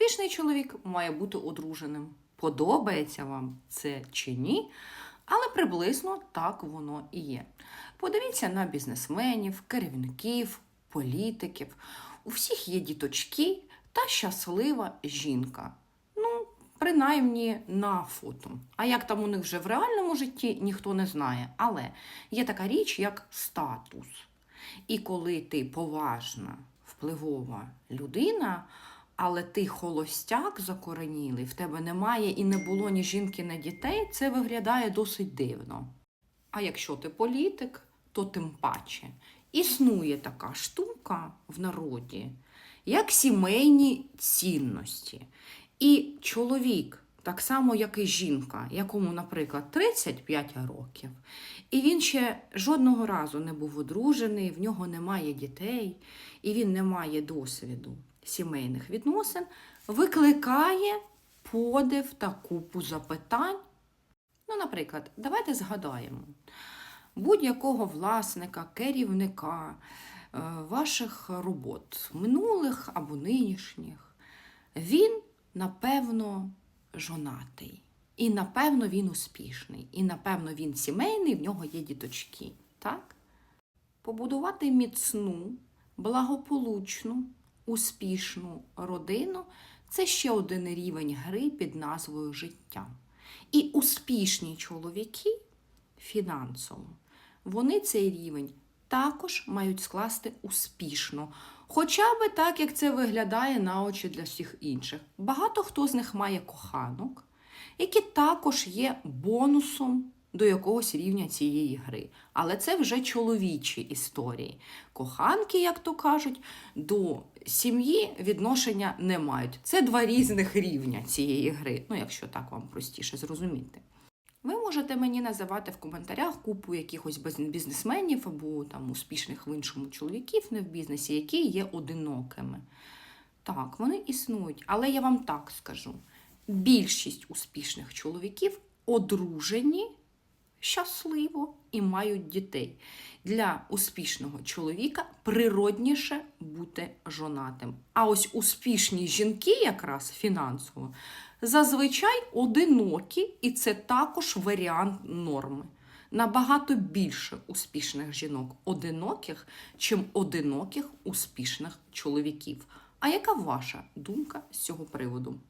Успішний чоловік має бути одруженим. Подобається вам це чи ні? Але приблизно так воно і є. Подивіться на бізнесменів, керівників, політиків. У всіх є діточки та щаслива жінка. Ну, принаймні на фото. А як там у них вже в реальному житті, ніхто не знає. Але є така річ, як статус. І коли ти поважна, впливова людина, але ти холостяк закоренілий, в тебе немає і не було ні жінки, ні дітей, це виглядає досить дивно. А якщо ти політик, то тим паче. Існує така штука в народі, як сімейні цінності. І чоловік, так само, як і жінка, якому, наприклад, 35 років, і він ще жодного разу не був одружений, в нього немає дітей, і він не має досвіду сімейних відносин, викликає подив та купу запитань. Ну, наприклад, давайте згадаємо будь-якого власника, керівника е, ваших робот, минулих або нинішніх, він, напевно, жонатий. І, напевно, він успішний. І, напевно, він сімейний, в нього є діточки. Так? Побудувати міцну, благополучну, успішну родину це ще один рівень гри під назвою життя. І успішні чоловіки фінансово, вони цей рівень також мають скласти успішно. Хоча би так, як це виглядає на очі для всіх інших. Багато хто з них має коханок, які також є бонусом до якогось рівня цієї гри. Але це вже чоловічі історії. Коханки, як то кажуть, до сім'ї відношення не мають. Це два різних рівня цієї гри, ну якщо так вам простіше зрозуміти. Ви можете мені називати в коментарях купу якихось бізнесменів або там успішних в іншому чоловіків не в бізнесі, які є одинокими. Так, вони існують, але я вам так скажу: більшість успішних чоловіків одружені щасливо і мають дітей. Для успішного чоловіка природніше бути жонатим. А ось успішні жінки, якраз фінансово, зазвичай одинокі, і це також варіант норми. Набагато більше успішних жінок одиноких, чим одиноких успішних чоловіків. А яка ваша думка з цього приводу?